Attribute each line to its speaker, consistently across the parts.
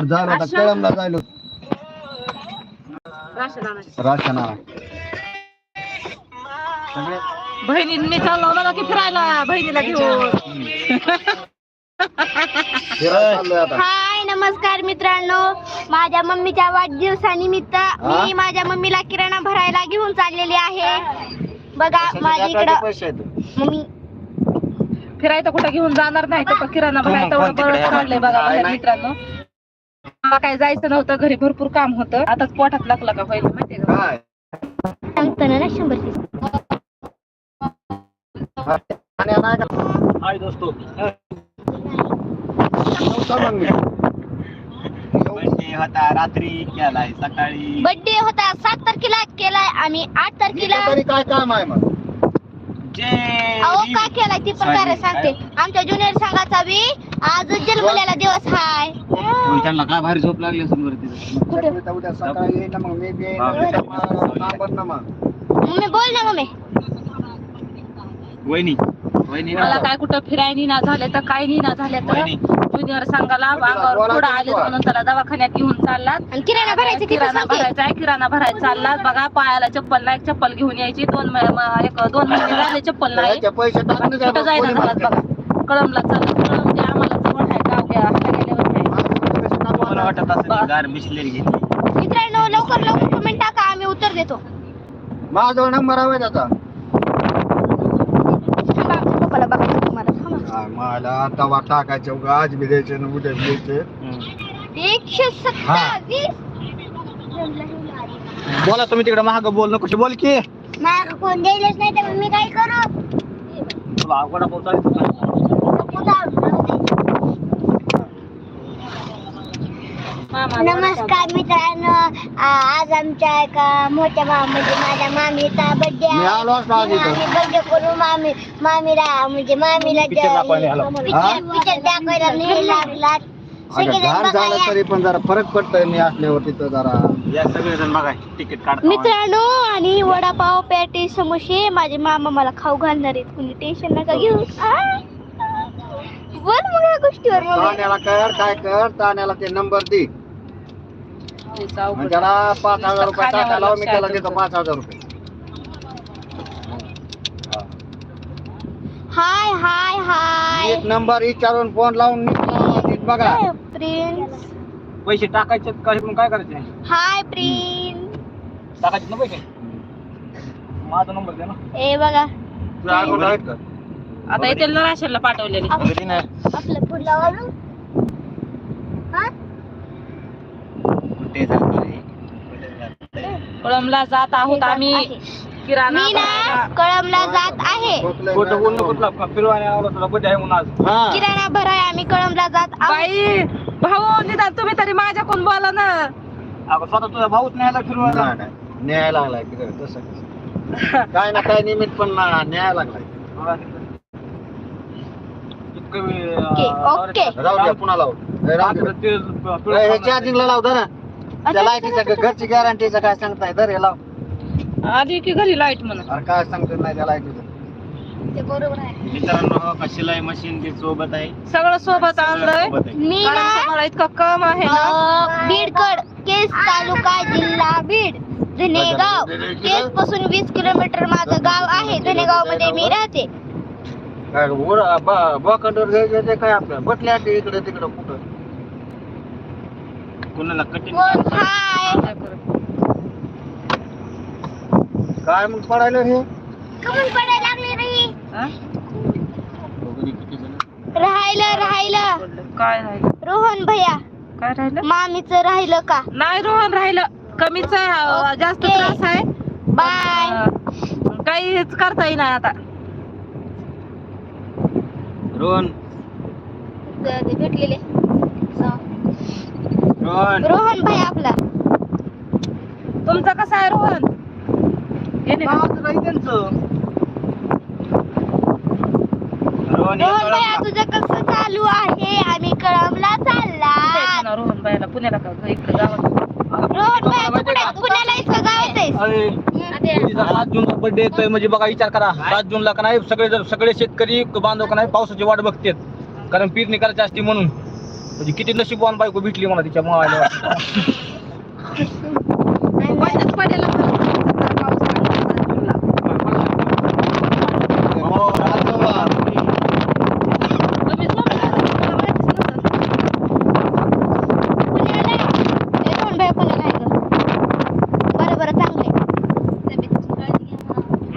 Speaker 1: झालं आता. कळमला जायलो.
Speaker 2: राशन.
Speaker 1: आणा. सगळे
Speaker 2: मी चाललो मला की फिरायला बहिणीला घेऊन.
Speaker 1: फिरायला चाललोय आता.
Speaker 3: हाय नमस्कार मित्रांनो. माझ्या मम्मीच्या वाढदिवसानिमित्त मी माझ्या मम्मीला किराणा भरायला घेऊन चाललेली आहे. बघा माझ्या इकडं
Speaker 1: पैसे आहेत?
Speaker 3: मम्मी.
Speaker 2: फिरायचं कुठं घेऊन जाणार नाही तर किराणा तेवढं काढलंय बघा बाहेर मित्रांनो. मला काय जायचं नव्हतं घरी भरपूर काम होतं. आताच पोटात लागलं का होईल माहितीये का?
Speaker 1: काय
Speaker 3: सांगतो ना शंभर तीस
Speaker 1: आणि नाही का?
Speaker 4: हाय दोस्तो.
Speaker 1: नव्हता मग मी.
Speaker 4: बर्थडे होता रात्री केलाय सकाळी.
Speaker 3: बर्थडे होता सात तारखेला केलाय आम्ही आठ तारखेला
Speaker 1: तरी काय काम आहे मग?
Speaker 4: जे
Speaker 3: अहो काय केलाय ती पण काय सांगते. आमच्या ज्युनियर संघाचा बी आज जन्मलेला दिवस हाय.
Speaker 4: त्यांना काय भारी झोप लागली असेल बरं तिथं?
Speaker 3: कुठे?
Speaker 1: उद्या उद्या सकाळी येईन ना मग मी बी येईन.
Speaker 4: बापरे.
Speaker 1: मग लांबत ना मग.
Speaker 3: मम्मी बोल ना मम्मी.
Speaker 4: वहिनी वहिनी
Speaker 2: मला काय कुठं फिरायनी ना झाले तर काय नाही ना झाले तर
Speaker 4: वहिनी.
Speaker 2: ज्युनियर संघाला अंगावर पुढे आले म्हणून त्याला दवाखान्यात घेऊन चाललात.
Speaker 3: आणि किराणा भरायचं
Speaker 2: किराणा
Speaker 3: सांगते
Speaker 2: भरायचा आहे किराणा भरायचा चाललात. बघा पायाला चप्पल नाही चप्पल घेऊन यायची. दोन एक दोन महिने झाले चप्पल नाही.
Speaker 1: त्याचे पैसे टाकून
Speaker 2: कुठं जायचं घरात बघा. कळमला चाललं कळम ते आम्हाला जवळ आहे गाव घ्या गेल्यावर आहे.
Speaker 4: मला वाटत असेल गार घेतली.
Speaker 3: मित्रांनो लवकर लवकर कमेंट टाका आम्ही उत्तर देतो.
Speaker 1: माझा नंबर हवाय त्याचा.
Speaker 3: थांबा, पप्पाला बघा तुम्हाला. थांबा.
Speaker 1: हा, मला आता टाकायचे उगा आज बी द्यायचे ना उद्या बी द्यायचे
Speaker 3: एकशे सत्तावीस
Speaker 4: बोला तुम्ही तिकडे महाग बोल नको बोल की.
Speaker 3: मला कोण द्यायलाच नाही तर मी काय करू?
Speaker 4: तुला अवघड पोहोचायचं
Speaker 2: मामा
Speaker 3: नमस्कार मित्रांनो आज आमच्या एका मोठ्या मामा म्हणजे माझ्या मामीचा बर्थडे
Speaker 1: मी आलो असतो आज इथं.
Speaker 3: आम्ही बर्थडे करू मामी मामीला म्हणजे मामीला
Speaker 4: Picture दाखवायला आलो.
Speaker 1: हा?
Speaker 3: पिक्चर दाखवायला नाही लागला
Speaker 1: अगं
Speaker 3: सगळेजण
Speaker 1: घाण
Speaker 3: बघा
Speaker 1: झालं
Speaker 3: या.
Speaker 1: तरी पण जरा फरक पडतोय मी असल्यावर तिथं जरा
Speaker 4: या सगळेजण बघा तिकीट काढता
Speaker 3: मित्रांनो आणि वडापाव पॅटी समोसे माझे मामा मला खाऊ घालणार आहेत कुणी टेन्शन नका घेऊ आ? बोल मग या गोष्टीवर मम्मी.
Speaker 1: ताण्याला कर काय कर ताण्याला ते नंबर दे
Speaker 2: अवघड.
Speaker 1: त्याला पाच हजार रुपये
Speaker 2: खाण्यावर
Speaker 1: टाकायला मी
Speaker 2: लक्ष
Speaker 1: त्याला
Speaker 2: आहे
Speaker 1: देतो पाच हजार रुपये.
Speaker 3: हाय हाय हाय.
Speaker 1: एक नंबर विचारून फोन लावून बघा.
Speaker 3: प्रिन्स
Speaker 4: पैसे टाकायचे का? इकडून काय करायचे
Speaker 3: हाय प्रिन्स
Speaker 4: टाकायचे ना पैसे? माझा नंबर दे ना.
Speaker 3: ए बघा.
Speaker 1: तुझ्या अगोदर आहेत का?
Speaker 2: आता येतील ना राशनला पाठवलेली.
Speaker 3: आपलं पुढला हा?
Speaker 4: कुठे जातोय कुठे
Speaker 2: कळमला जात आहोत आम्ही किराणा
Speaker 3: मी ना
Speaker 2: भरायला.
Speaker 3: कळमला जात आहे
Speaker 1: खोकलंय
Speaker 4: खोटं
Speaker 1: ना.
Speaker 4: बोल नको तुला फिरवायला आलो तुला बड्डे आहे
Speaker 1: हा.
Speaker 3: किराणा भराय आम्ही कळमला जात आहोत
Speaker 2: बाई भाऊ निदान तुम्ही तरी माझ्याकडून बोला ना
Speaker 4: अगं स्वतः तुझा भाऊच नाही आला फिरवायला
Speaker 1: नाही, नाही. न्यायला लागलाय काय, तसं कसं. काय ना काय निमित्त पण ना न्यायला लागलाय
Speaker 4: इतकं वेळ,
Speaker 3: ओके,
Speaker 4: अं,
Speaker 3: ओके.
Speaker 1: राहू द्या पुन्हा लावू ए, राहू
Speaker 4: रात्र
Speaker 1: दे. हे लावता ना त्या घरची गॅरंटीचं काय सांगताय? तर हे लाव
Speaker 2: आधी की घरी लाइट म्हणून
Speaker 1: अरे काय सांगतो नाही त्या लाईटीचं
Speaker 3: ते बरोबर आहे.
Speaker 4: मित्रांनो हो का शिलाई मशीन ते सोबत आहे.
Speaker 2: सगळं सोबत आणलंय.
Speaker 4: सोबत आहे.
Speaker 3: मी
Speaker 2: कारण
Speaker 3: ना
Speaker 2: तुम्हाला इतकं कम आहे ना?
Speaker 3: अं, बीडकड केस तालुका जिल्हा बीड धनेगाव. केस पासून वीस किलोमीटर माझं गाव आहे. धनेगावमध्ये मी राहते.
Speaker 1: काय वर बोकंडवर घ्यायचे ते काय आपलं बसल्या ते इकडे तिकडे कुठं?
Speaker 4: कोणाला कठीण
Speaker 3: हाय.
Speaker 1: काय मग पडायला हे
Speaker 3: कमून पडायला लागले रे.
Speaker 2: हा?
Speaker 3: राहायलं राहायलं
Speaker 2: काय राहिलं?
Speaker 3: रोहन भैया.
Speaker 2: काय राहिलं?
Speaker 3: मामीचं राहिलं का?
Speaker 2: नाही रोहन राहिलं. कमीच अं, जास्त
Speaker 3: ओके.
Speaker 2: त्रास आहे.
Speaker 3: बाय.
Speaker 2: अं, काहीच करता येईना आता.
Speaker 4: रोहन.
Speaker 3: ते भेटलेले.
Speaker 4: रोहन.
Speaker 3: रोहन भाई आपला.
Speaker 2: तुमचं कसं आहे रोहन? नाही
Speaker 4: त्यांचं? रोहन
Speaker 3: तुझं कसं चालू आहे? आम्ही कळमला चालला.
Speaker 2: रोहन बायला पुण्याला का? इकडे गावात.
Speaker 3: रोहन भैया तू कुठे पुण्याला इथं गावात आहेस
Speaker 4: अरे सात जूनला बर्थडे येतोय म्हणजे बघा विचार करा. सात जूनला का नाही सगळे जर सगळे शेतकरी बांधव का नाही पावसाची वाट बघतात. कारण पेरणी करायची असते म्हणून.
Speaker 5: म्हणजे किती नशीबवान बायको भेटली मला तिच्या मावायला
Speaker 2: बंदच पडेल पाऊस पडला.
Speaker 4: हो, राजोबा.
Speaker 2: तुम्ही झोपला का? मला माहितीच नव्हतं.
Speaker 3: कोणी आलंय? ए, रोहन भाई कोणाला आहे गं? बरं बरं चांगलंय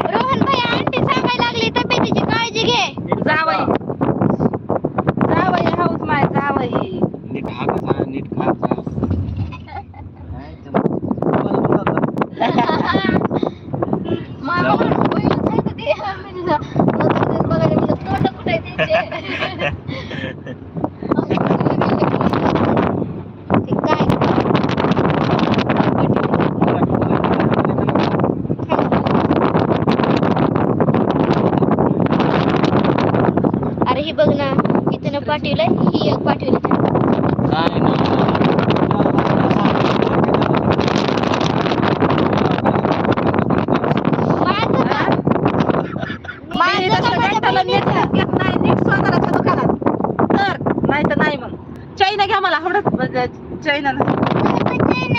Speaker 3: रोहन भाई आंटी सांगायला लागली तब्येतीची काळजी घे
Speaker 2: जावई जावई हाऊस माय जावई
Speaker 4: नीट खा नीट खा
Speaker 3: मामा म्हणून पहिलं जायचं ते आम्ही ना, नंतर बघायला गेलं, तोंड कुठे आहे त्यांचे? ते काय अरे ही बघ ना इथं पाठवलंय ही एक पाठवली
Speaker 4: काय
Speaker 3: माझं का?
Speaker 2: मी
Speaker 3: माझं का
Speaker 2: तसं
Speaker 3: माझ्या
Speaker 2: गट्टाला नीट
Speaker 3: बहिणीचं?
Speaker 2: घेत नाही नीट स्वतःच्या दुकानात तर नाही तर नाही मग चैना घ्या मला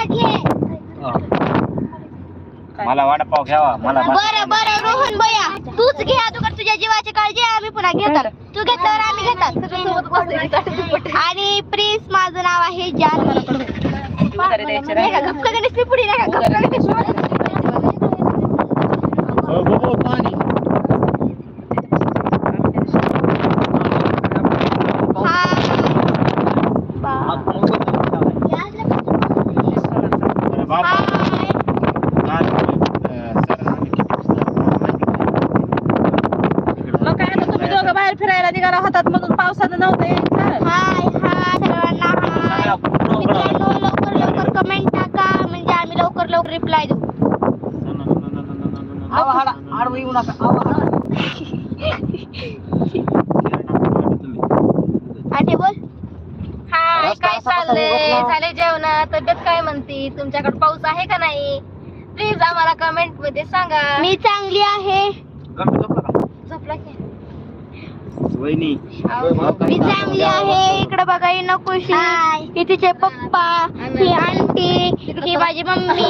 Speaker 3: घे.
Speaker 4: मला वडापाव घ्यावा मला
Speaker 3: बरं बरं रोहन भैया तूच घे अगोदर तुझ्या जीवाची काळजी आम्ही पुन्हा घेतात. तू घेतल्यावर आम्ही घेतात. आणि प्लीज माझं नाव आहे
Speaker 2: द्यायची
Speaker 3: नाही. का, गप्प का दिसली पुढे नाही का, गप्प का दिसली?
Speaker 4: पाणी
Speaker 3: हा. बा- हाय.
Speaker 2: मग काय आता तुम्ही दोघं बाहेर फिरायला निघाला होतात म्हणून पावसानं नव्हतं यायचं.
Speaker 3: हाय हाय सर्वांना हाय मित्रांनो लवकर लवकर कमेंट टाका म्हणजे आम्ही लवकर लवकर रिप्लाय देऊ
Speaker 5: आवा हाडा आडवं येऊ नका आवा हाडा
Speaker 3: आठे बोल.
Speaker 2: हाय काय चाललंय? झाले जेवण तब्येत काय म्हणते? तुमच्याकडे पाऊस आहे का नाही? प्लीज आम्हाला कमेंटमध्ये सांगा.
Speaker 3: मी चांगली आहे.
Speaker 5: झोपला का?
Speaker 4: वहिनी
Speaker 3: मी चांगली आहे. इकडे बघा ही नकुशी ही तिचे पप्पा ही आंटी ही माझी मम्मी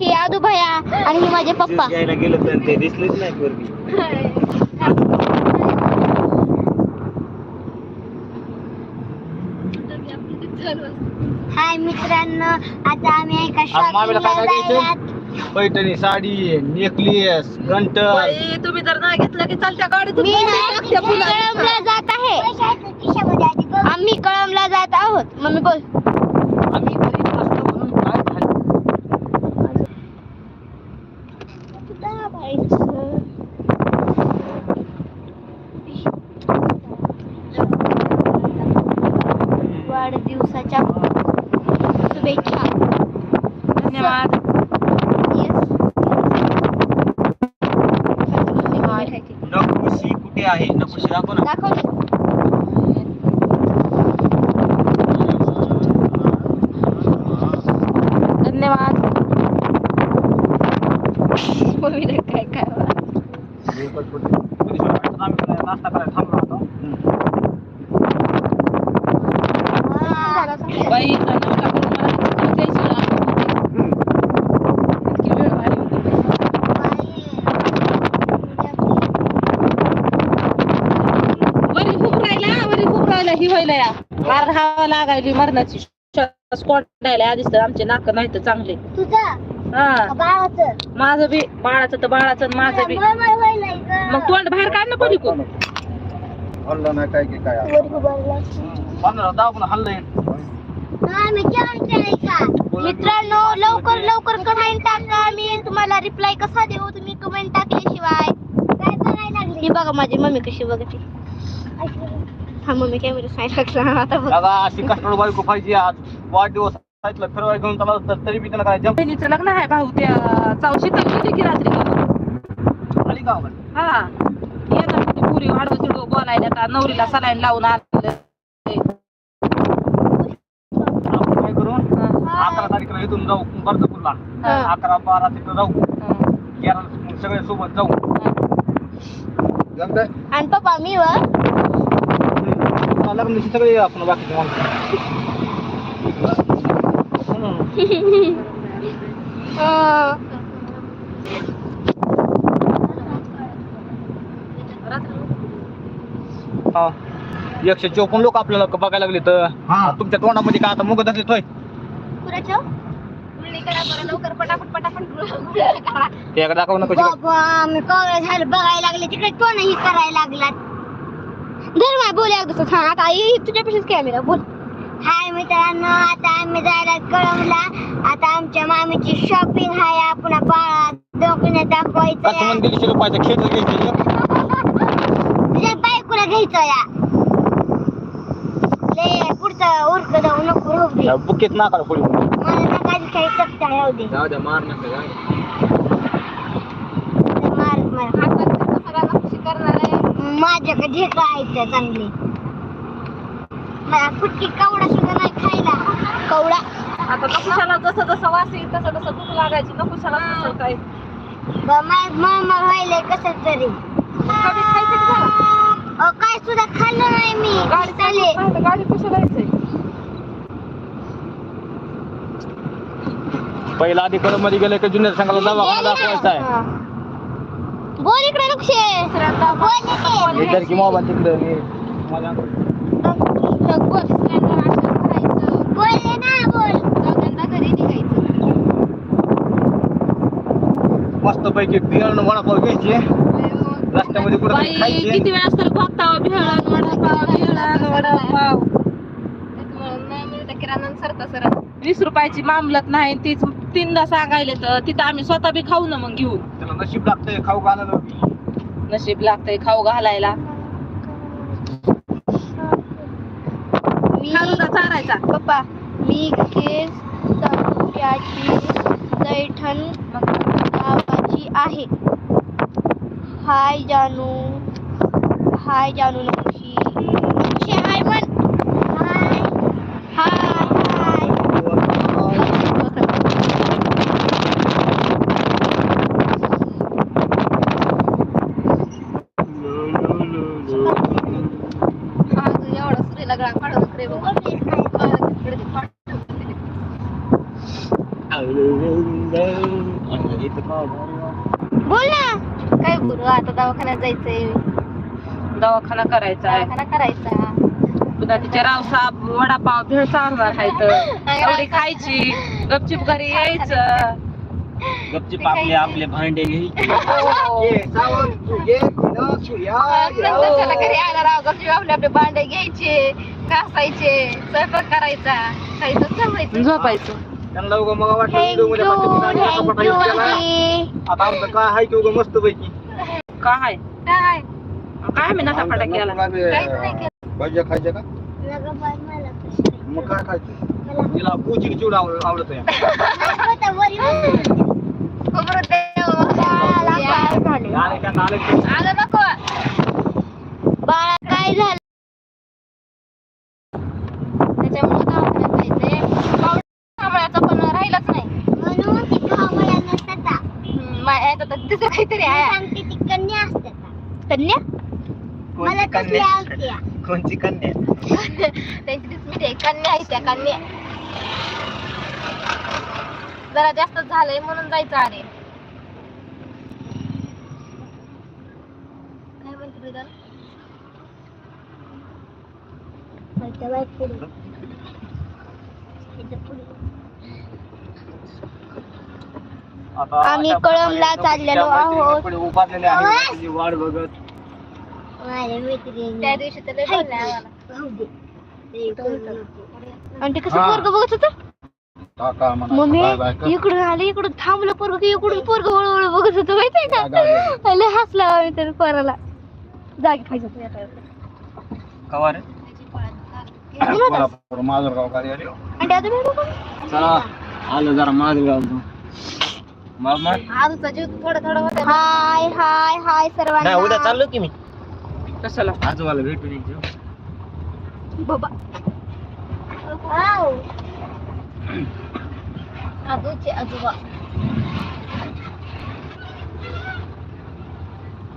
Speaker 3: ही आदू भया आणि ही माझे पप्पा.
Speaker 4: गेलं तर ते दिसलेच नाही पोरगी
Speaker 3: हाय मित्रांनो आता आम्ही एका
Speaker 5: मामीला काय काय पैठणी साडी नेकलेस
Speaker 2: बाई, तुम्ही जर नाही घेतलं की चालत्या गाडीतून
Speaker 3: मी नाही. कळमला जात आहे. आम्ही कळमला जात आहोत. मम्मी बोल.
Speaker 5: आम्ही घरी असतो म्हणून काय झालं?
Speaker 3: वाढदिवसाच्या
Speaker 4: कुठे आहे नकुशी दाखव ना
Speaker 3: दाखव
Speaker 2: धन्यवाद मम्मीने काय काय
Speaker 5: पोलीस वाल्याचं आम्ही नाश्ता करायला थांबलो होतो
Speaker 2: बाई इथं नव्हता करून मला चिकन द्यायची ना. इतकी वेळ भारी होती. वरी खूप राहिला वरी खूप राहिला ही व्हायला या मार धावा लागायली मरणाची. स्कॉट द्यायला आधीच तर आमचे नाक नाही तर चांगले.
Speaker 3: तुझं?
Speaker 2: हा.
Speaker 3: बाळाचं?
Speaker 2: माझं बी बाळाचं तर बाळाचं आणि माझं बी. मग तोंड बाहेर काढ ना पलीकडून.
Speaker 4: हल्ला नाही काय की काय.
Speaker 5: पंधरा दहा पण हल्लंय
Speaker 3: मित्रांनो लवकर लवकर कमेंट टाका. मी तुम्हाला रिप्लाय कसा देऊ? तुम्ही कमेंट टाकल्याशिवाय. ही बघा माझी मम्मी कशी बघते. हा मम्मी कॅमेरा आता बघ
Speaker 5: दादा अशी कष्टाळू बायको पाहिजे आज. वाढदिवस घेऊन तर तरी बी त्याला काय जम
Speaker 2: बहिणीचं लग्न आहे भाऊ त्या चौशी तर की रात्री
Speaker 5: आली का?
Speaker 2: हा. येणार होती पुरी वाढवं तिडवं बोलायला आता नवरीला सलाईन लावून आलं
Speaker 5: आपण काय करू?
Speaker 2: हा,
Speaker 5: अकरा तारीखला इथून जाऊ बर्दपूरला.
Speaker 2: हा,
Speaker 5: अकरा बारा तिकडे जाऊ.
Speaker 2: हा,
Speaker 5: सगळे सोबत जाऊ.
Speaker 3: आणि पप्पा मी व
Speaker 5: लग्न लग्न दिवशी सगळे आपण बाकीचे माणसं हा एकशे चोपन्न लोक आपल्याला बघायला लागले तर
Speaker 1: हा.
Speaker 5: तुमच्या तोंडामध्ये काय आता मुगत असले तोय
Speaker 6: कुणाच्या? गुळणी करा बरं लवकर पटापट पटापट करा.
Speaker 5: दाखव नको
Speaker 6: बाबा मी कवळे झालं बघायला लागले तिकडे तो नाही करायला लागलात धर माय बोल अगदी हा आता आई तुझ्यापाशीच कॅमेरा बोल. हाय मित्रांनो आता आम्ही जायला कळमला आता आमच्या मामीची शॉपिंग आहे आपण बाळा दोघीने दाखवायचं
Speaker 5: म्हणून दीडशे रुपयाचं खेळ घ्यायचे
Speaker 6: तुझ्या बायकोला घ्यायचं या. ले पुढचं उरक जाऊ नको राहू दे.
Speaker 5: बुकेत नाकाला पुढे.
Speaker 6: मला नका काही चपटा राहू दे.
Speaker 1: जाऊ द्या मार नका.
Speaker 6: मार मार. माझ्याकडे ढेकळं आहेत चांगले. मला फुटकी कवडा सुद्धा नाही खायला. कवडा?
Speaker 2: आता नकुशाला जसं जसं वास येईल तसं तसं भूक लागायची. नकुशाला तसं काय
Speaker 6: मामा व्हायलंय कसं तरी.
Speaker 2: कधी खायचं की झालं?
Speaker 6: अहो, काय सुद्धा खाल्लं नाही मी.
Speaker 2: गाडी
Speaker 6: चालले.
Speaker 2: चालली गाडी कशाला यायचंय?
Speaker 5: पहिला आधी कळममध्ये गेलं की जुन्या संघाला दवाखाना दाखवायचा आहे?
Speaker 6: बोल इकडे नक्षे बोल इकडे.
Speaker 5: की मोबाईल तिकडे हे माझ्या
Speaker 6: बोल. बोल ना बोल. घरी निघायचं.
Speaker 5: मस्त पैकी बियाण वडापाव घ्यायचे. रस्त्यामध्ये कुठे खायचे.
Speaker 2: किती वेळा तर बघताव भेळान वडापाव भेळान वडापाव. वीस रुपयाची मामलत नाही तीच तीनदा सांगायले तर तिथं आम्ही स्वतः बी खाऊ ना मग घेऊन.
Speaker 5: त्याला नशीब लागतंय खाऊ घालायला.
Speaker 2: नशीब लागतंय खाऊ घालायला.
Speaker 6: मी
Speaker 2: चारायचा.
Speaker 6: पप्पा मी केस तालुक्याची दैठण गावाची आहे. हाय जानू. हाय जानू नक्षी नक्षी हाय म्हण हाय हाय हाय
Speaker 2: एवढा सुरीला गळा काढून रे
Speaker 6: बोल ना आता दवाखान्यात जायचंय.
Speaker 2: दवाखाना करायचा आहे.
Speaker 6: दवाखाना करायचा.
Speaker 2: पुन्हा तिचे रावसाहेब वडापाव भेळ चालणार आहे तर एवढी खायची. गपचिप घरी यायचं.
Speaker 5: गपचीप आपले आपले भांडे घ्यायचे.
Speaker 2: हो.
Speaker 1: या.
Speaker 6: त्याला घरी आला राव गपचूप आपले आपले भांडे घ्यायचे घासायचे स्वयंपाक करायचा. खायचं जमायचं
Speaker 2: झोपायचं.
Speaker 5: त्यांना उगा मग वाटलं व्हिडिओमध्ये. आता आमचं काय आहे की उगा मस्त पैकी
Speaker 2: काय?
Speaker 6: काय?
Speaker 2: काय केला?
Speaker 1: बी,
Speaker 6: काहीच नाही केलं.
Speaker 1: भज्या खायच्या का?
Speaker 6: नगं बाई मला कसं
Speaker 1: मग काय खायचं?
Speaker 6: मला
Speaker 5: तिला पूची चिवड आवड आवडत आहे
Speaker 6: आता वरी बसून. खबरं देव, बाळाला काय झाले?
Speaker 5: आले
Speaker 6: नको. बाळा काय झालं? त्याच्यामुळे दवाखान्यात जायचंय. कांबळ्याचा पण राहिलाच नाही. म्हणून ती कांबळ्या नसतात. तिचं काहीतरी आहे. सांगते. कन्या असते कन्या? मला कसली आवडते
Speaker 5: कोणची कन्या?
Speaker 6: त्यांची डिस्मिट आहे कन्या आहे त्या कन्या. जरा जास्त झालंय म्हणून जायचं अरे काय म्हणते तुझं
Speaker 5: आता
Speaker 6: आम्ही कळमला चाललेलो आहोत.
Speaker 5: पुढे उभारलेले आहेत तुझी वाट बघत.
Speaker 6: त्या दिवशी तर लय बोलले आम्हाला. आणि ते कसं
Speaker 1: हा.
Speaker 6: पोरग बघत होत?
Speaker 1: काका म्हणा,
Speaker 6: मम्मी
Speaker 1: बाय बाय कर.
Speaker 6: इकडून आले इकडून थांबलं पोरग की इकडून पोरग हळूहळू बघत होतो माहितीये? का? लय हसला आम्ही तर पोराला. जागी होतं यात.
Speaker 5: कवा रे?
Speaker 1: कोल्हापूर, माजलगाव गाडी आली.
Speaker 5: चला जरा माझं मग मग?
Speaker 6: आजचा जीव थोडं थोडं होतं हाय हाय हाय सर्वांना.
Speaker 5: नाही उद्या चाललो की मी.
Speaker 2: कशाला?
Speaker 5: आजोबाला भेटून येतो
Speaker 6: बाबा. वाव. आजोचे आजोबा.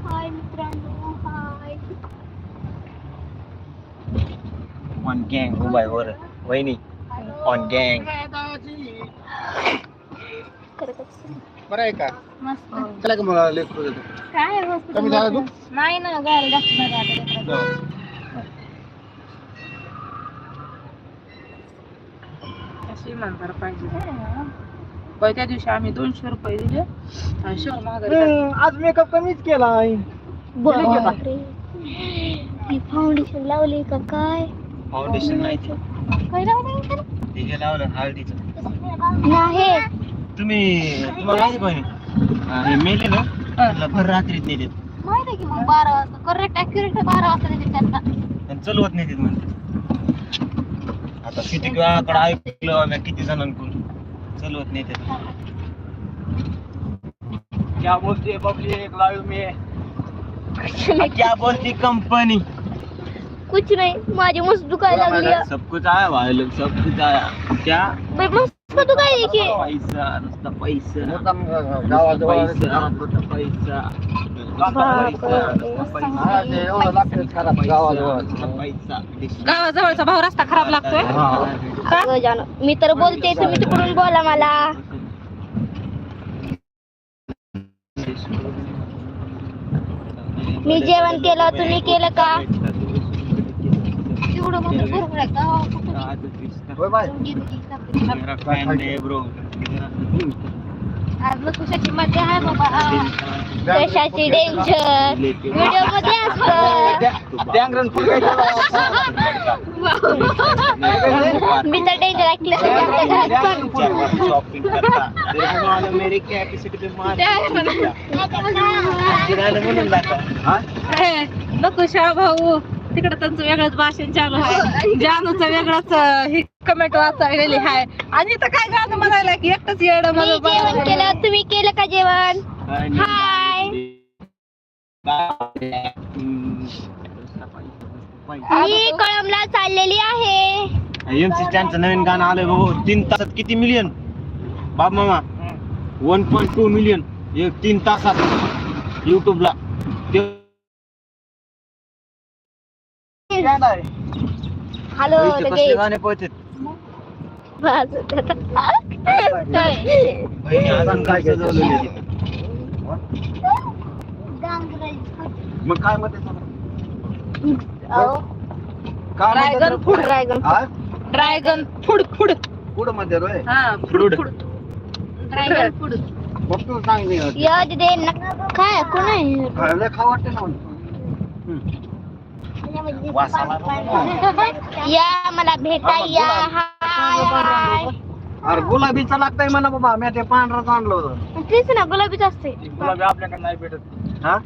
Speaker 6: हाय मित्रांनो हाय.
Speaker 4: ऑन गँग उभा आहे वर. वहिनी ऑन गँग
Speaker 1: बरं आहे का?
Speaker 2: मस्त.
Speaker 1: चला का मला लेकरू देतो
Speaker 2: काय मस्त?
Speaker 1: कमी झाला तू?
Speaker 2: नाही ना गाडी जास्त नाही आता. लेकराला. अशी इमानदार पाहिजे. बाई, त्या दिवशी आम्ही दोनशे रुपये दिले आणि
Speaker 4: आज मेकअप कमीच केला
Speaker 3: बापरे. फाउंडेशन लावले का काय?
Speaker 4: फाउंडेशन नाही ते.
Speaker 3: काय लावलं
Speaker 4: हे लावलं हळदीचं.
Speaker 3: नाही.
Speaker 4: तुम्ही तुम्हाला माहिती हे. मेले ना भर रात्रीत नेते
Speaker 3: माहिती आहे की मग बारा वाजता करेक्ट अॅक्युरेट बारा वाजता देते त्यांना.
Speaker 4: आणि चलवत नाही म्हणते. आता किती वेळाकडे ऐकलं आम्ही किती जणांकडून. चलवत नाही क्या बोलते पब्लिक लाईव्ह में. क्या बोलती कंपनी
Speaker 3: कुछ नाही माझी मस्त दुखायला लागली आहे.
Speaker 4: सब कुछ आया भाई लोग सब कुछ आया। क्या?
Speaker 3: बाई, मस्त दुखायला की?
Speaker 4: पैसा नुसता पैसा।
Speaker 1: गावाजवळ
Speaker 4: पैसा नुसता पैसा।
Speaker 1: हा, ते एवढं लागतं खराब गावाजवळ
Speaker 4: नुसता पैसा
Speaker 2: गावाजवळचा भाऊ रस्ता खराब लागतोय?
Speaker 3: अगं जानो मी तर बोलते तुम्ही तिकडून बोला मला. मी जेवण केलं तुम्ही केलं का? एवढं मोठं भरपूर आहे का?
Speaker 1: होय बाय
Speaker 4: मेरा फैन है ब्रो
Speaker 3: आज मग कशाची मजा आहे बाबा कशाची डेंजर व्हिडिओमध्ये असत
Speaker 1: डँगरन फुल काय
Speaker 3: मी तर डेंजर ऐकलं आपल्या घरात पण
Speaker 4: शॉपिंग करता तेरे को मालूम मेरी कॅपॅसिटी पे मार फिरायला म्हणून जाता हा
Speaker 2: हे, नको शाह भाऊ तिकडे त्यांचं वेगळंच भाषण चालू आहे. जानूचं वेगळंच हे कमेंट वाचायलेली आहे. आणि इथं काय गाणं म्हणायला की एकटंच येड
Speaker 3: मी जेवण केलं. तुम्ही केलं का जेवण? हाय. मी कळमला चाललेली आहे.
Speaker 4: एमसी स्टँडचं नवीन गाणं आलंय बाबू तीन तासात किती मिलियन बाब मामा. वन पॉईंट टू मिलियन एक तीन तासात. युट्यूबला
Speaker 3: हॅलो लगेच.
Speaker 4: गाणे.
Speaker 1: मग काय
Speaker 2: dragon food
Speaker 3: dragon
Speaker 2: dragon food food
Speaker 1: पुढं मध्ये रोय
Speaker 2: हा. फूड
Speaker 3: ड्रॅगन
Speaker 2: फूड
Speaker 1: बघ तू सांग
Speaker 3: काय कोण आहे?
Speaker 1: खायला खा वाटते ना
Speaker 4: वासाला
Speaker 3: या मला भेटा या. हाय हाय.
Speaker 1: अरे गुलाबीचा लागतंय म्हणा बाबा मी ते पांढराच आणलं होतं.
Speaker 3: तेच ना गुलाबीच असते
Speaker 4: गुलाबी आपल्याकडे नाही भेटत.
Speaker 1: हा?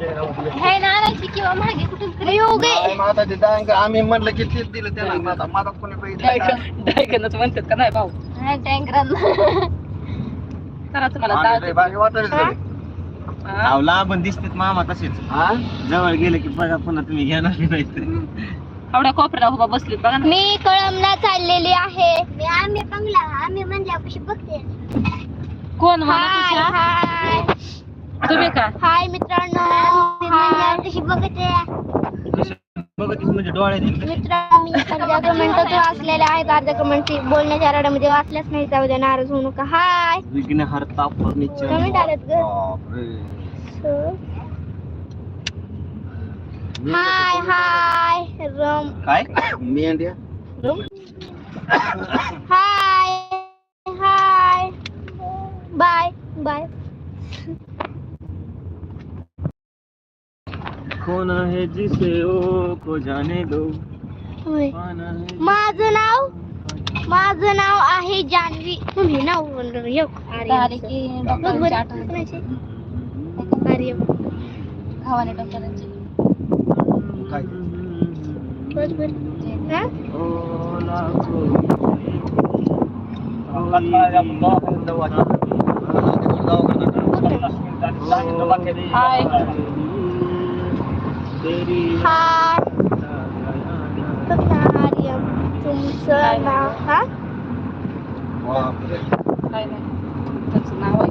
Speaker 3: हे ना आणायची किंवा मागे कुठून तरी. येऊ गे.
Speaker 1: नाही, मग आता ते डांग आम्ही म्हणलं की तेच दिलं त्याला मग आता मला कोणी पैसे
Speaker 2: ड्रॅगनच म्हणतात का नाही भाऊ?
Speaker 3: टँकरात
Speaker 2: करा तुम्हाला
Speaker 1: आम्ही
Speaker 2: दाद.
Speaker 1: बाकी वाटायला? घरी.
Speaker 2: हा?
Speaker 4: अहो, लांबून दिसतात मामा तसेच.
Speaker 1: हा?
Speaker 4: जवळ गेले की बघा पुन्हा तुम्ही घेणार नाही
Speaker 2: एवढ्या कोपऱ्याला उभा बसलीत बघा ना.
Speaker 3: मी कळमला चाललेली आहे. आम्ही बंगला आम्ही म्हणल्या कशी बघते.
Speaker 2: कोण
Speaker 3: हाय हाय.
Speaker 2: तुम्ही का?
Speaker 3: हाय मित्रांनो हाय कशी बघते.
Speaker 4: बघत म्हणजे
Speaker 3: मी कमेंट वाचलेल्या आहेत अर्ध्या कमेंट बोलण्याच्या वाचल्याच नाही जाऊ द्या नाराज होऊ नका. हाय.
Speaker 4: विघ्नहर्ता फर्निचर.
Speaker 3: कमेंट ग. हाय हाय. रम.
Speaker 4: काय?
Speaker 1: मेंढ्या
Speaker 3: रम. हाय हाय. बाय बाय
Speaker 4: कोण आहे जिसे ओ को जाने दो?
Speaker 3: होय.
Speaker 4: कोण आहे
Speaker 3: माझं नाव? माझं नाव आहे जान्हवी तुम्ही नाव म्हणलं येऊ
Speaker 2: झाले की डॉक्टरांची आठवण
Speaker 3: आर्यम
Speaker 2: भावाने डॉक्टरांची.
Speaker 1: काय?
Speaker 3: बस बस हा?
Speaker 4: ओ लाखो
Speaker 2: हाय.
Speaker 1: har Pekariam Tumsenaha Tumsenawai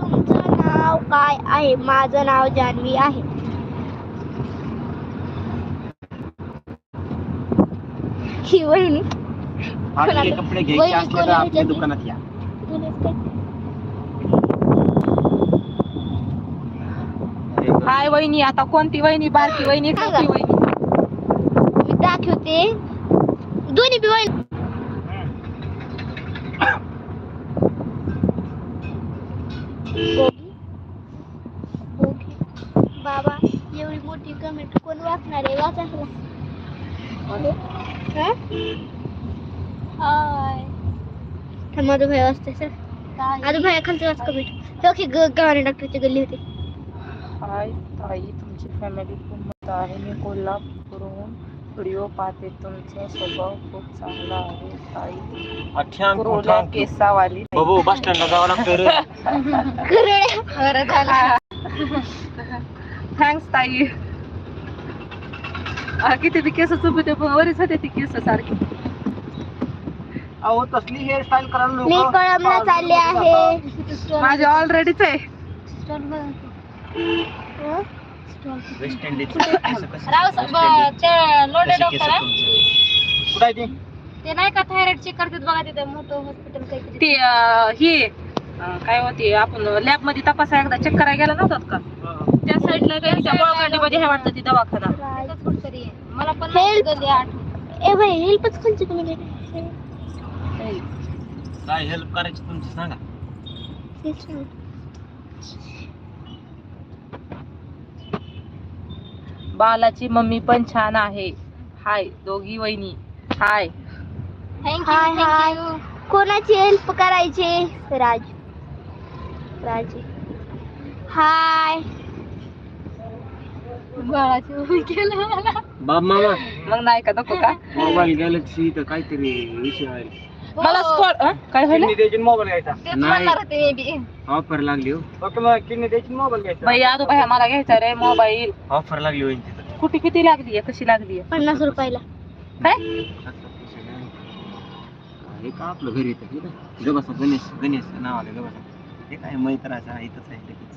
Speaker 3: तुमचं नाव काय आहे माझं नाव जान्हवी आहे ही वहिनी
Speaker 4: कोणाला-
Speaker 3: वहिनी
Speaker 4: कोणाला
Speaker 3: विचारली?
Speaker 4: दुकानात या
Speaker 2: कोणाला काय- वहिनी आता कोणती वहिनी? बारकी वहिनी का वहिनी?
Speaker 3: मी दाखवते. दोन्ही बी वहिनी बोगी? बोगी. बाबा एवढी मोठी कमेंट कोण वाचणार आहे? वाचा हाय. माझं भाई वाचते सर आता भाई खालचं वाच कमेंट ओके गव्हाणे डॉक्टरची गल्ली होती.
Speaker 2: हाय ताई तुमची फॅमिली खूप मस्त आहे. मी कोल्हापूरहून व्हिडिओ पाहते. तुमचा स्वभाव खूप चांगला आहे ताई.
Speaker 4: थँक्यू.
Speaker 2: केसावाली
Speaker 4: बाबू बस स्टँडला जावं लागतं रे.
Speaker 2: थँक्स ताई. आ, किती बी केस पण वरीच होते ती केस सारखी.
Speaker 1: अहो तसली हेअरस्टाईल करायला
Speaker 3: मी
Speaker 1: लोक
Speaker 3: कळमला चालले आहे.
Speaker 2: माझे ऑलरेडीच आहे
Speaker 4: वेस्ट
Speaker 3: ते?
Speaker 1: कुठं? आहे?
Speaker 3: नाही का थायरॉइड चेक करतात बघा तिथे मोठं हॉस्पिटल काहीतरी
Speaker 2: ते अं, हे अं, काय होते आपण लॅबमध्ये तपासा एकदा चेक करायला गेला नव्हतात का? त्या साईडला त्यांच्या बळकांडीमध्ये हे वाटतं ती दवाखाना.
Speaker 3: तिथंच कुठंतरी आहे. मला पण नाही गल्ली आठवत. ए भाई हेल्पच कोणची तुम्ही
Speaker 4: काय हेल्प करायची तुमची सांगा.
Speaker 2: बालाची मम्मी पण छान आहे. हाय दोघी वहिनी. हाय.
Speaker 3: हाय हाय कोणाची हेल्प करायची? राज. राज. हाय बाळाची केलं
Speaker 4: बाब मामा.
Speaker 2: मग नाही का नको का?
Speaker 4: मोबाईल गॅलेक्सी इथं काहीतरी विषय आहे.
Speaker 2: मला स्कॉट काय झालं
Speaker 1: किडनी द्यायची मोबाईल घ्यायचा.
Speaker 4: नाही ऑफर लागली हो.
Speaker 1: ओके मग किडनी द्यायची मोबाईल घ्यायचा.
Speaker 2: आदो बाई मला घ्यायचा रे मोबाईल.
Speaker 4: ऑफर लागली होईल तिथं.
Speaker 2: कुठे किती लागली आहे? कशी लागली आहे?
Speaker 3: पन्नास रुपयाला.
Speaker 2: काय?
Speaker 4: हे का आपलं घरी हे? गबसा गणेश गणेश नाव आलं गबसा हे काय मैत्राचं आहे इथंच आहे लगेच.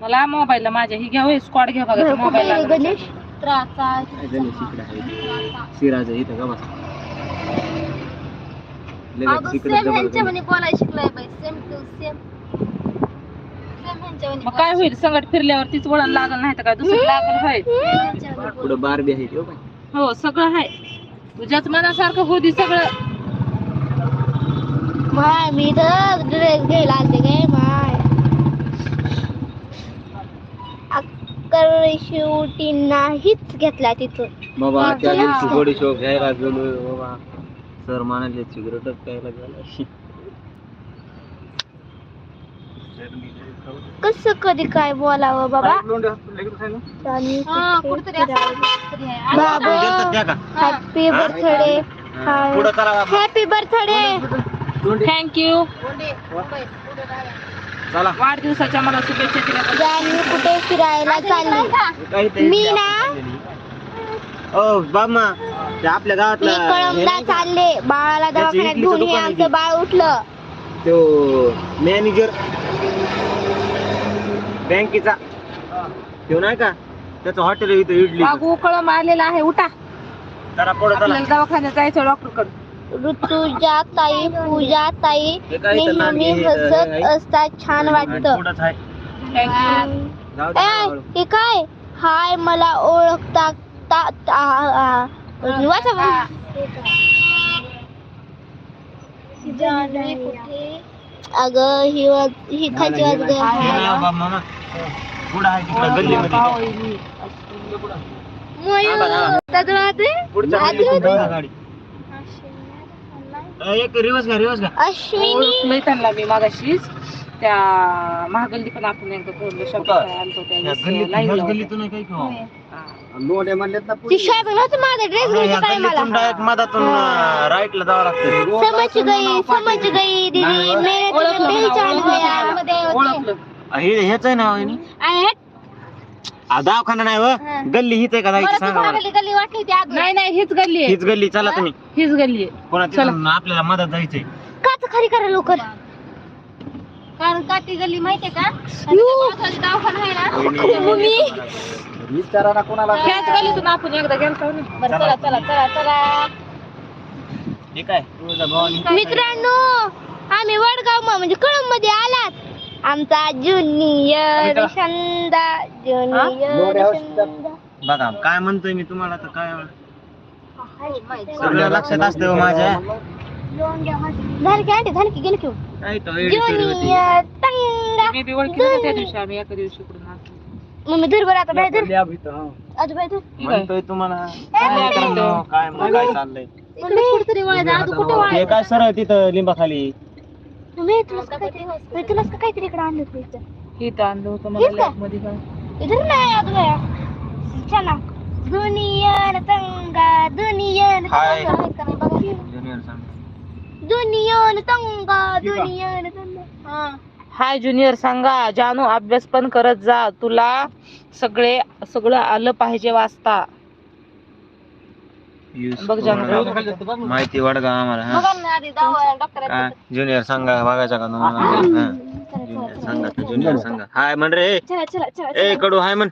Speaker 2: मला मोबाईलला माझ्या ही घ्यावं स्कॉट घ्या बघा मोबाईल
Speaker 3: गणेश? त्राचा
Speaker 4: काय गणेश इकडे आहे? सिराज इथं गबसा लगेच इकडे
Speaker 3: सेम
Speaker 4: डबल
Speaker 3: ह्यांच्यावानी बोलायला शिकलाय बाई सेम टू सेम
Speaker 2: मग काय होईल? संकट फिरल्यावर तीच वळण लागल नाही तर काय दुसरं लागल होय?
Speaker 3: ह्यांच्यावानी
Speaker 4: पुढे बारबी आहे हो बाई.
Speaker 2: हो सगळं आहे. तुझ्याच मनासारखं होती सगळं.
Speaker 3: माय मी तर ड्रेस घ्यायला आलते काय माय अक्कर शेवटी नाहीच घेतला तिथून.
Speaker 4: बाबा
Speaker 3: हा,
Speaker 4: त्या. दिवशी बॉडी शॉप घ्यायला गेलो बाबा. सर म्हणाले सिगरेटच प्यायला गेला
Speaker 3: कसं कधी काय बोलावं बाबा?
Speaker 1: लोंढे हॉस्पिटल इकडे आहे ना?
Speaker 3: आणि कुठे बाबा
Speaker 4: त्या का
Speaker 3: हॅपी बर्थडे
Speaker 4: पुढं करा बाबा.
Speaker 3: हॅपी बर्थडे
Speaker 1: लोंढे
Speaker 2: थँक्यू
Speaker 4: चला.
Speaker 2: वाढदिवसाच्या मला शुभेच्छा दिल्या
Speaker 3: जानवी कुठे फिरायला चालली?
Speaker 4: काहीतरी
Speaker 3: मी ना?
Speaker 4: ओ बाबा. ते आपल्या
Speaker 3: मी
Speaker 4: गावातला हे
Speaker 3: कळमला
Speaker 4: नाही का?
Speaker 3: चालले. बाळाला दवाखान्यात
Speaker 4: इडलीचं
Speaker 3: घेऊन ये
Speaker 4: दुकान आहे
Speaker 3: आमचं
Speaker 4: ते.
Speaker 3: बाळ उठलं.
Speaker 4: तो मॅनेजर बँकेचा. तो नाही का? त्याचं हॉटेल इथं इडली
Speaker 2: बागू कळम आलेला आहे. उठा.
Speaker 4: चला पुढं चला.
Speaker 2: आपल्याला दवाखान्यात जायचं डॉक्टरकडे
Speaker 3: ऋतुजा ताई पूजा ताई
Speaker 4: हे काय इथं नान
Speaker 3: नेहमी
Speaker 4: हे
Speaker 3: हसत
Speaker 4: आहे.
Speaker 3: असतात छान वाटतं.
Speaker 4: पुढंच आहे.
Speaker 2: थँक्यू
Speaker 4: जाऊ दे
Speaker 3: ए,
Speaker 4: हळू.
Speaker 3: हे काय? हाय मला ओळखता ता- ता- आ- आ- वाचा. जानवी कुठे? अगं ही वाज- ही खालची वाज
Speaker 4: हे नाही हो बाबा मामा पुढं आहे तिकडं गल्लीमध्ये. पुढच्या गल्लीतून जाऊ ना गाडी. अ, एक रिवर्स घ्या रिवर्स घ्या.
Speaker 3: अश्विनी.
Speaker 2: त्यांना मी मागाशीच. त्या महागल्ली पण आपण एकदा बोललो शब्द? काय.
Speaker 4: गल्लीतून आहे काय किंवा?
Speaker 2: हा.
Speaker 1: म्हणलेत ना
Speaker 3: ती माझा ड्रेस घ्यायचा मला
Speaker 4: गल्लीतून डायरेक्ट मधातून राईटला जावं लागतं.
Speaker 3: समझ गई समझ गई दीदी.
Speaker 4: नाही,
Speaker 3: मेरे
Speaker 2: ओळखलं
Speaker 3: तुम्हें
Speaker 2: मला,
Speaker 3: पहचान
Speaker 2: ओळखलं.
Speaker 3: गया
Speaker 2: ओळखलं.
Speaker 4: हे हेच आहे ना वहिनी? आ, दवाखाना नाही व? गल्ली हीच आहे का जायची सांगा मला
Speaker 3: गल्ली वाटली होती अगं
Speaker 2: नाही नाही हीच गल्ली आहे.
Speaker 4: हीच गल्ली चला तुम्ही.
Speaker 2: हीच गल्ली आहे.
Speaker 4: कोणा तिथून आपल्याला मदत जायचंय.
Speaker 3: काच खाली करा लवकर. कारण काठी गल्ली माहितीये का? दवाखाना आहे ना.
Speaker 4: वहिनी,
Speaker 3: मम्मी.
Speaker 1: विचारा ना कोणाला
Speaker 2: ह्याच गलीतून आपण एकदा गेलतो ना.
Speaker 3: बरं चला. चला चला चला
Speaker 4: ठीक आहे
Speaker 3: मित्रांनो. आम्ही वडगाव म- म्हणजे कळंबमध्ये आलात. आमचा ज्युनियर शंदा ज्युनियर शंदा
Speaker 4: बघा काय म्हणतोय मी तुम्हाला तर काय सगळं लक्षात असतं हो माझ्या.
Speaker 3: झालं की आंटी झालं की गेलं की
Speaker 4: काय तो एडी होती.
Speaker 3: ज्युनियर तंगा
Speaker 2: मी बी ओळखी त्या दिवशी आम्ही एका दिवशी इकडून आलो.
Speaker 3: मम्मी धर बरं आता बाहेर धर. आजू बाहेर धर.
Speaker 4: म्हणतोय तुम्हाला काय मित्रांनो, काय मग काय चाललंय?
Speaker 3: कुठेतरी वळायचं आजू कुठे
Speaker 4: हे
Speaker 3: वळायचं
Speaker 4: काय सरळ तिथं लिंबाखाली?
Speaker 3: मी तुला काहीतरी मी काहीतरी इकडे आणलं होतं इथं.
Speaker 2: इथं आणलं होतं मला
Speaker 3: इथं?
Speaker 2: lab मध्ये काय.
Speaker 3: इधर नाही आजू बाया छान दुनियन तंगा दुनियन
Speaker 4: हाय.
Speaker 3: तंगा हाय का नाही बघा.
Speaker 4: ज्युनियर सांग
Speaker 3: दुनियन तंगा हा.
Speaker 2: हाय ज्युनियर सांगा जानू अभ्यास पण करत जा. तुला सगळे सगळं आलं पाहिजे वाचता.
Speaker 4: Use
Speaker 2: बघ जानू.
Speaker 4: करू. माहिती वाढगा आम्हाला हा.
Speaker 3: बघा ना आधी दहा डॉक्टर
Speaker 4: काय ज्युनियर सांगा बघायचा का तुम्हाला? ज्युनियर सांगा ज्युनियर सांगा. हाय म्हण रे.
Speaker 3: चला चला चला
Speaker 4: ए कडू हाय म्हण.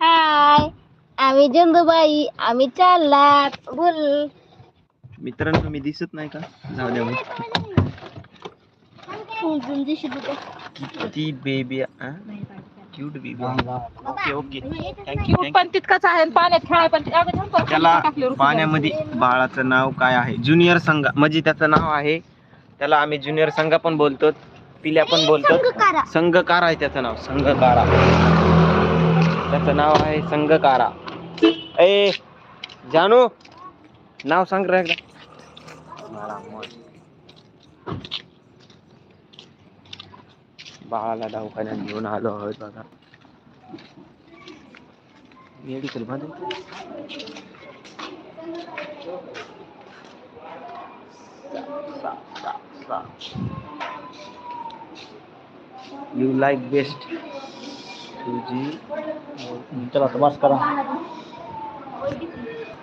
Speaker 3: हाय. आम्ही जंदूबाई आम्ही चाललात. बोल.
Speaker 4: मित्रांनो मी दिसत नाही का? जाऊ द्या मग. किती baby cute baby okay okay thank you
Speaker 2: पण तितकाच आहे पाण्यात खेळाय पण ते- अगं थांब,
Speaker 4: त्याला पाण्यामध्ये बाळाचं नाव काय आहे? ज्युनियर संघा. म्हणजे त्याचं नाव आहे त्याला आम्ही ज्युनियर संघा पण बोलतो पिल्या पण बोलतो.
Speaker 3: संघकारा.
Speaker 4: संघकार आहे त्याचं नाव संघकारा. त्याचं नाव आहे संघकारा. ए जानू नाव सांग रे एकदा. बाळा मोर. बाळाला दवाखान्यात घेऊन आलो आहोत बघा मेडिकल बांधून यू लाईक बेस्ट तुझी
Speaker 1: चला तर बस करा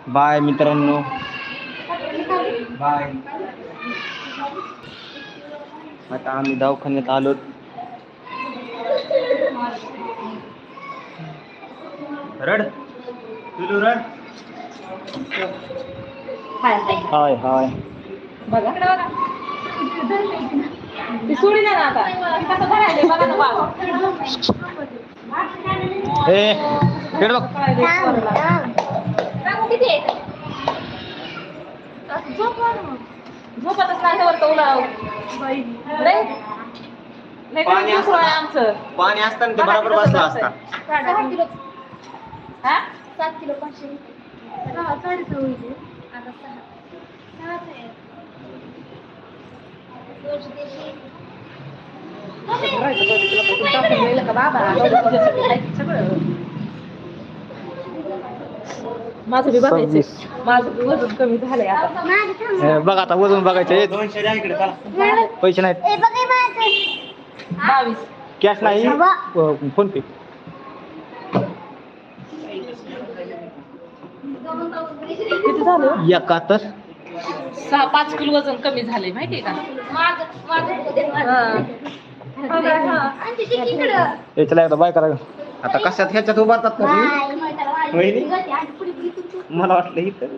Speaker 4: बाय मित्रांनो बाय. आता आम्ही दवाखान्यात आलो. रड. पिलू रड.
Speaker 1: हाय हाय.
Speaker 2: बघा. सोडी द्या ना आता. ती कसं धरायलंय बघा ना बाळ.
Speaker 1: ए इकडे बघ
Speaker 3: सांगू किती आहे?
Speaker 2: झोपतच नाही वर लय लय
Speaker 4: पाणी असतं.
Speaker 2: आमचं.
Speaker 4: पाणी असताना ते बरोबर बसला असता.
Speaker 3: सहा किलो.
Speaker 2: हा?
Speaker 3: सात किलो पाचशे सहा साडेसहा होईल आता सहा. सहाच आहे. दोनशे तीनशे.
Speaker 2: टाकून गेलं का बाबा? की सगळं माझं बी बघायचं. माझं बी वजन कमी झालंय आता.
Speaker 1: बघ आता वजन बघायचं
Speaker 4: दोनशे द्या इकडे चला.
Speaker 1: पैसे नाहीत.
Speaker 3: ए, बघ माझं.
Speaker 2: बावीस.
Speaker 1: कॅश नाही. PhonePe.
Speaker 2: किती झालं?
Speaker 1: एकाहत्तर.
Speaker 2: सहा पाच किलो वजन कमी झालंय माहितीये का. हा.
Speaker 3: आणि तिकडं.
Speaker 1: चला एकदा बाय करा.
Speaker 4: आता कशात ह्याच्यात उभारतात का तुम्ही? मला वाटलं इथं.